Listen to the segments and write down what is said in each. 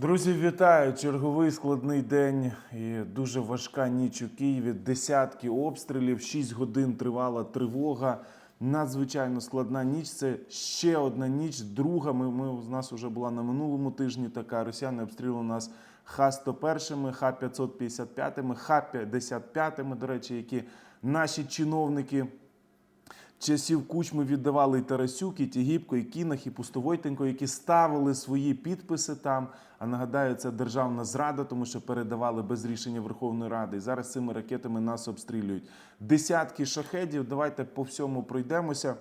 Друзі, вітаю! Черговий складний день і дуже важка ніч у Києві. Десятки обстрілів, 6 годин тривала тривога. Надзвичайно складна ніч. Це ще одна ніч. Друга. Ми, ми у нас вже була на минулому тижні. Така росіяни обстрілювали нас Х-101, Х-555, Х-55, до речі, які наші чиновники часів Кучми віддавали і Тарасюк, і Тігіпко, і Кінах, і Пустовойтенко, які ставили свої підписи там. А нагадаю, це державна зрада, тому що передавали без рішення Верховної Ради. І зараз цими ракетами нас обстрілюють. Десятки шахедів. Давайте по всьому пройдемося.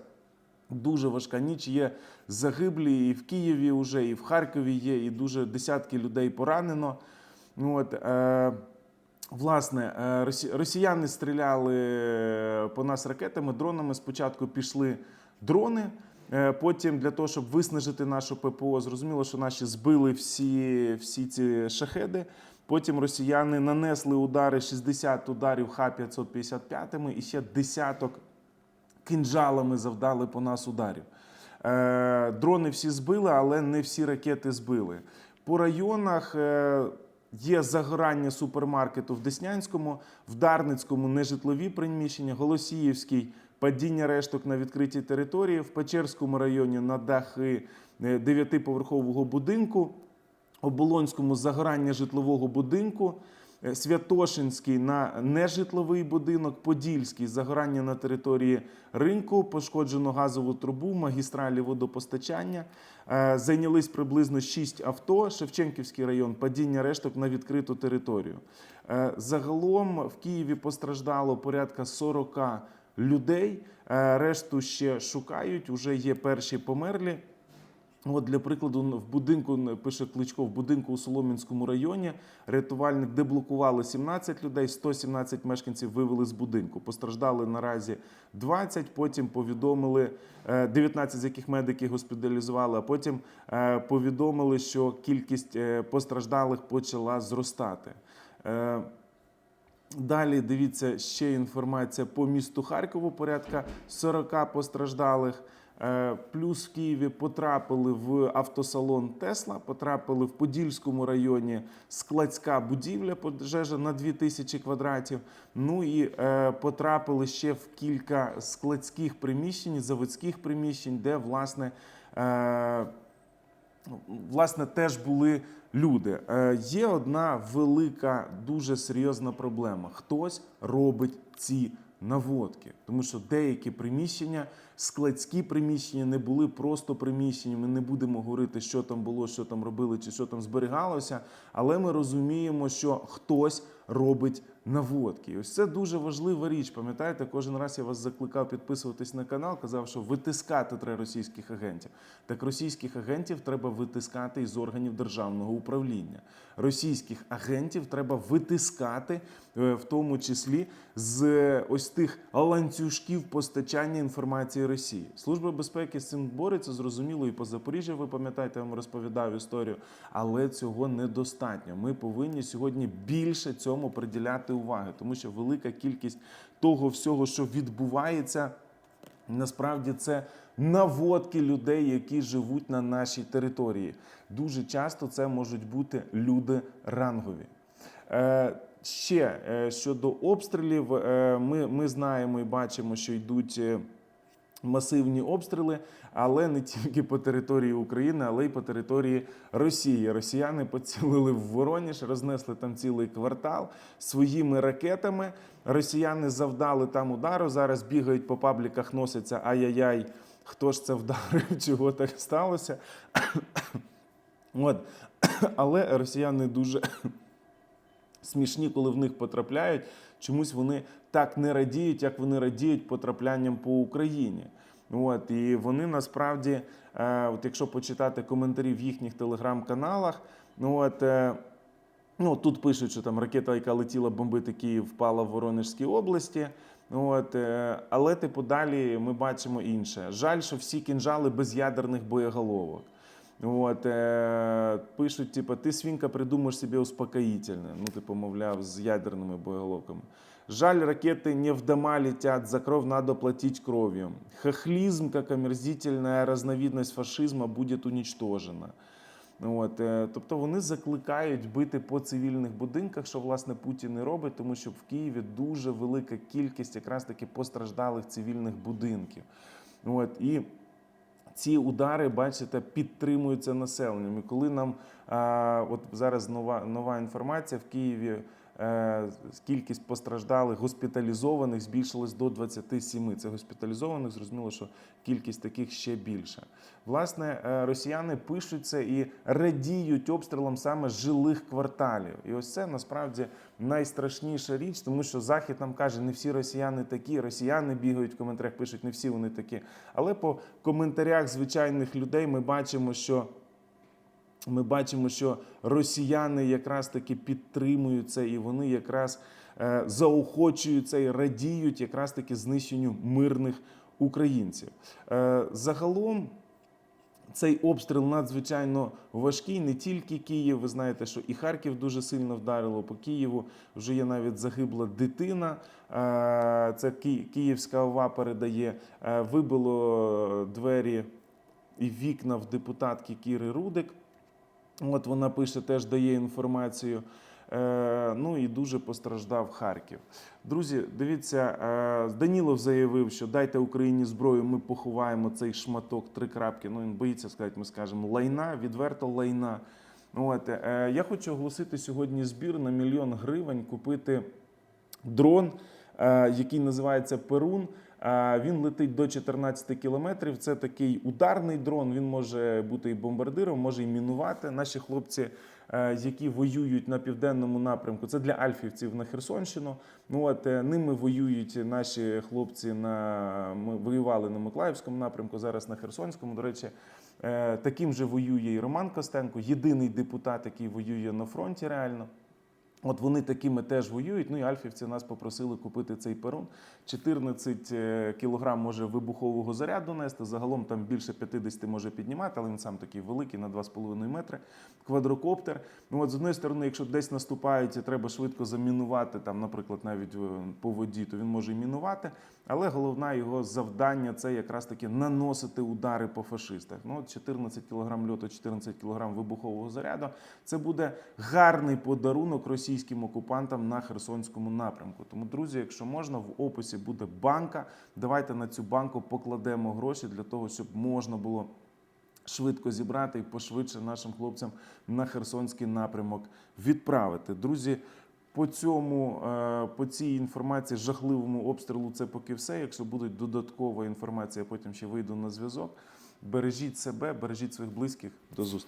Дуже важка ніч. Є загиблі і в Києві вже, і в Харкові є, і дуже десятки людей поранено. Ну, От, е, Власне, е, росіяни стріляли е, по нас ракетами, дронами. Спочатку пішли дрони. е, Потім для того, щоб виснажити нашу ППО, зрозуміло, що наші збили всі, всі ці шахеди. Потім росіяни нанесли удари 60 ударів Х-555 і ще десяток кинджалами завдали по нас ударів. Дрони всі збили, але не всі ракети збили. По районах є загорання супермаркету в Деснянському, в Дарницькому нежитлові приміщення, Голосіївський падіння решток на відкритій території, в Печерському районі на дахи е, дев'ятиповерхового будинку. Оболонському загорання житлового будинку, Святошинський на нежитловий будинок, Подільський загорання на території ринку, пошкоджено газову трубу, магістралі водопостачання. Е, Зайнялись приблизно 6 авто. Шевченківський район, падіння решток на відкриту територію. Е, Загалом в Києві постраждало порядка 40 людей. Е, Решту ще шукають. Уже є перші померлі. От для прикладу, в будинку пише Кличко, в будинку у Солом'янському районі рятувальник деблокували 17 людей, 117 мешканців вивели з будинку. Постраждали наразі 20, Потім повідомили е, 19 з яких медики госпіталізували. А потім е, повідомили, що кількість е, постраждалих почала зростати. Е, Далі дивіться ще інформація по місту Харкову. Порядка 40 постраждалих. Е, Плюс в Києві потрапили в автосалон Тесла, потрапили в Подільському районі складська будівля пожежа на 2000 квадратів. Ну і е, потрапили ще в кілька складських приміщень, заводських приміщень, де власне. Е, Ну, власне, теж були люди. Є одна велика, дуже серйозна проблема. Хтось робить ці наводки, тому що деякі приміщення, складські приміщення не були просто приміщеннями. Не будемо говорити, що там було, що там робили чи що там зберігалося. Але ми розуміємо, що хтось робить наводки. І ось це дуже важлива річ. Пам'ятаєте, кожен раз я вас закликав підписуватись на канал, казав, що витискати треба російських агентів. Так російських агентів треба витискати із органів державного управління. Російських агентів треба витискати, е, в тому числі з е, ось тих ланцюжків постачання інформації Росії. Служба безпеки з цим бореться, зрозуміло, і по Запоріжжю, ви пам'ятаєте, я вам розповідав історію, але цього недостатньо. Ми повинні сьогодні більше цьому приділяти уваги, тому що велика кількість того всього, що відбувається. Насправді це наводки людей, які живуть на нашій території. Дуже часто це можуть бути люди рангові. Е, ще е, щодо обстрілів, е, ми, ми знаємо і бачимо, що йдуть. Масивні обстріли, але не тільки по території України, але й по території Росії. Росіяни поцілили в Вороніж, рознесли там цілий квартал своїми ракетами. Росіяни завдали там удару. Зараз бігають по пабліках, носяться ай-яй-яй. Хто ж це вдарив? Чого так сталося? От. Але росіяни дуже смішні, коли в них потрапляють. Чомусь вони так не радіють, як вони радіють потраплянням по Україні. От і вони насправді, е, от якщо почитати коментарі в їхніх телеграм-каналах, ну от. е, Ну, тут пишуть, що там ракета, яка летіла бомбити Київ, впала в Воронежській області. От, е, але типу далі ми бачимо інше. Жаль, що всі кінжали без ядерних боєголовок. От, е, пишуть, типу, ти свинка придумаєш собі успокоїтельне. Ну, типу, мовляв, з ядерними боєголовками. Жаль, ракеты не в дома летят, за кровь надо платить кровью. Хохлизм, как омерзительная разновидность фашизма, будет уничтожена. От, е, тобто вони закликають бити по цивільних будинках, що власне Путін і робить, тому що в Києві дуже велика кількість якраз таки постраждалих цивільних будинків. От, і ці удари, бачите, підтримуються населенням. І коли нам а, от зараз нова, нова інформація в Києві. Е, Кількість постраждалих госпіталізованих збільшилась до 27. Це госпіталізованих, зрозуміло, що кількість таких ще більша. Власне, е, росіяни пишуть це і радіють обстрілам саме жилих кварталів. І ось це насправді найстрашніша річ, тому що Захід нам каже, не всі росіяни такі. Росіяни бігають в коментарях, пишуть, не всі вони такі. Але по коментарях звичайних людей ми бачимо, що. Ми бачимо, що росіяни якраз таки підтримують це, і вони якраз е, заохочують це і радіють якраз таки знищенню мирних українців. Е, загалом. Цей обстріл надзвичайно важкий, не тільки Київ. Ви знаєте, що і Харків дуже сильно вдарило по Києву. Вже є навіть загибла дитина. Е, Це Київська ОВА передає. Вибило двері і вікна в депутатки Кіри Рудик. От вона пише, теж дає інформацію. Е, ну і дуже постраждав Харків. Друзі, дивіться, е, Данілов заявив, що дайте Україні зброю, ми поховаємо цей шматок три крапки. Ну він боїться сказати, ми скажемо лайна, відверто лайна. От е, я хочу оголосити сьогодні збір на мільйон гривень купити дрон, який називається Перун. Е, Він летить до 14 кілометрів. Це такий ударний дрон. Він може бути і бомбардиром, може і мінувати. Наші хлопці, е, які воюють на південному напрямку, це для альфівців на Херсонщину. Ну от е, ними воюють наші хлопці на ми воювали на Миколаївському напрямку, зараз на Херсонському. До речі, е, таким же воює і Роман Костенко, єдиний депутат, який воює на фронті реально. От вони такими теж воюють. Ну і альфівці нас попросили купити цей перун. 14 е, кілограм може вибухового заряду нести. Загалом там більше 50 може піднімати, але він сам такий великий на 2,5 метри. Квадрокоптер. Ну от з однієї сторони, якщо десь наступають і треба швидко замінувати, там, наприклад, навіть е, по воді, то він може і мінувати. Але головне його завдання це якраз таки наносити удари по фашистах. Ну, от 14 кг льоту, 14 кг вибухового заряду. Це буде гарний подарунок російським окупантам на Херсонському напрямку. Тому, друзі, якщо можна, в описі буде банка. Давайте на цю банку покладемо гроші для того, щоб можна було. Швидко зібрати і пошвидше нашим хлопцям на Херсонський напрямок відправити. Друзі, по цьому, е, по цій інформації, жахливому обстрілу, це поки все. Якщо буде додаткова інформація, я потім ще вийду на зв'язок. Бережіть себе, бережіть своїх близьких. До зустрічі.